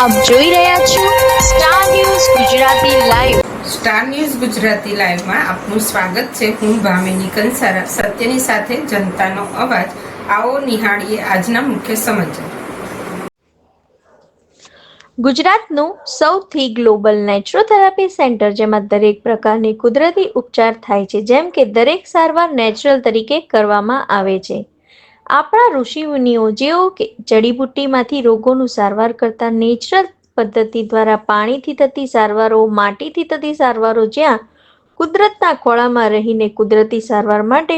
આપ જોઈ રહ્યા છો star news Gujarati live star news Gujarati લાઈવમાં આપનું સ્વાગત છે. હું ભામિની કંસારા. સત્યની સાથે જનતાનો અવાજ. આવો નિહાળીએ આજના મુખ્ય સમાચાર. ગુજરાતનું સૌથી ગ્લોબલ નેચરોથેરાપી સેન્ટર જેમાં દરેક પ્રકારની કુદરતી ઉપચાર થાય છે જેમ કે દરેક સારવાર નેચરલ તરીકે કરવામાં આવે છે. આપણા ઋષિમુનિઓ જેઓ કે જડીબુટ્ટીમાંથી રોગોનું સારવાર કરતા નેચરલ પદ્ધતિ દ્વારા પાણીથી થતી સારવારો, માટીથી થતી સારવારો જ્યાં કુદરતના ખોળામાં રહીને કુદરતી સારવાર માટે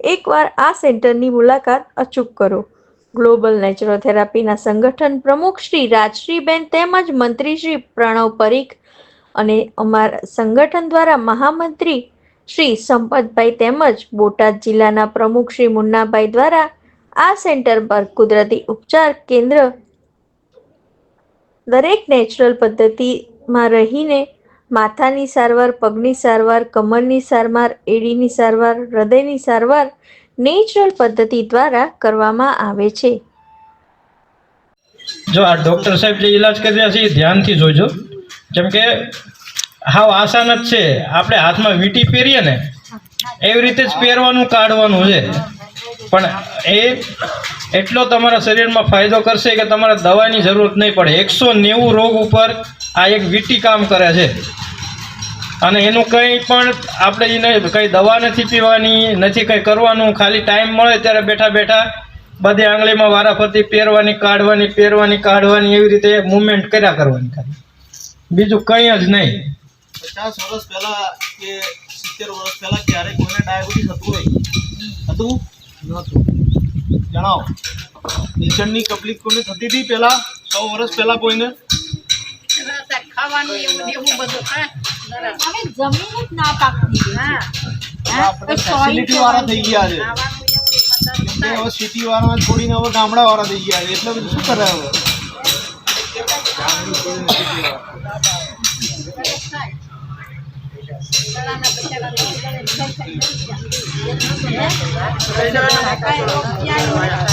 એકવાર આ સેન્ટરની મુલાકાત અચૂક કરો. ગ્લોબલ નેચરોથેરાપીના સંગઠન પ્રમુખ શ્રી રાજશ્રીબેન તેમજ મંત્રી શ્રી પ્રણવ પરીખ અને અમારા સંગઠન દ્વારા મહામંત્રી શ્રી સંપતભાઈ તેમજ બોટાદ જિલ્લાના પ્રમુખ શ્રી મુન્નાભાઈ દ્વારા આ સેન્ટર પર કુદરતી ઉપચાર કેન્દ્ર દરેક નેચરલ પદ્ધતિમાં રહીને માથાની સારવાર, પગની સારવાર, કમરની સારવાર, એડીની સારવાર, હૃદયની સારવાર નેચરલ પદ્ધતિ દ્વારા કરવામાં આવે છે. જો આ ડૉક્ટર સાહેબ જે ઈલાજ કરી રહ્યા છે એ ધ્યાનથી જોજો. જેમ કે હાવ આસાન જ છે. આપણે હાથમાં વીટી પહેરીએ ને, એવી રીતે જ પહેરવાનું, કાઢવાનું છે. પણ એ એટલો તમારા શરીરમાં ફાયદો કરશે કે તમારે દવાની જરૂરત નહીં પડે. એકસો નેવું રોગ ઉપર આ એક વીંટી કામ કરે છે. અને એનું કંઈ પણ આપણે એને કંઈ દવા નથી પીવાની નથી કંઈ કરવાનું ખાલી ટાઈમ મળે ત્યારે બેઠા બેઠા બધી આંગળીમાં વારાફરતી પહેરવાની કાઢવાની પહેરવાની કાઢવાની એવી રીતે મુવમેન્ટ કર્યા કરવાની ખાલી. બીજું કંઈ જ નહીં. પચાસ વર્ષ પહેલાં કે સિત્તેર વર્ષ પહેલાં ક્યારેક કોઈને ડાયાબિટીસ હતું નહીં. હતું? નહોતું. જણાવો. કિચનની તકલીફ કોઈને થતી હતી પહેલાં? સો વર્ષ પહેલાં કોઈને? ફેસિલિટી વાળા થઈ ગયા છે. હવે સિટી વાળા છોડીને હવે ગામડા વાળા થઈ ગયા છે. એટલે બધું શું કરે હવે? Gracias.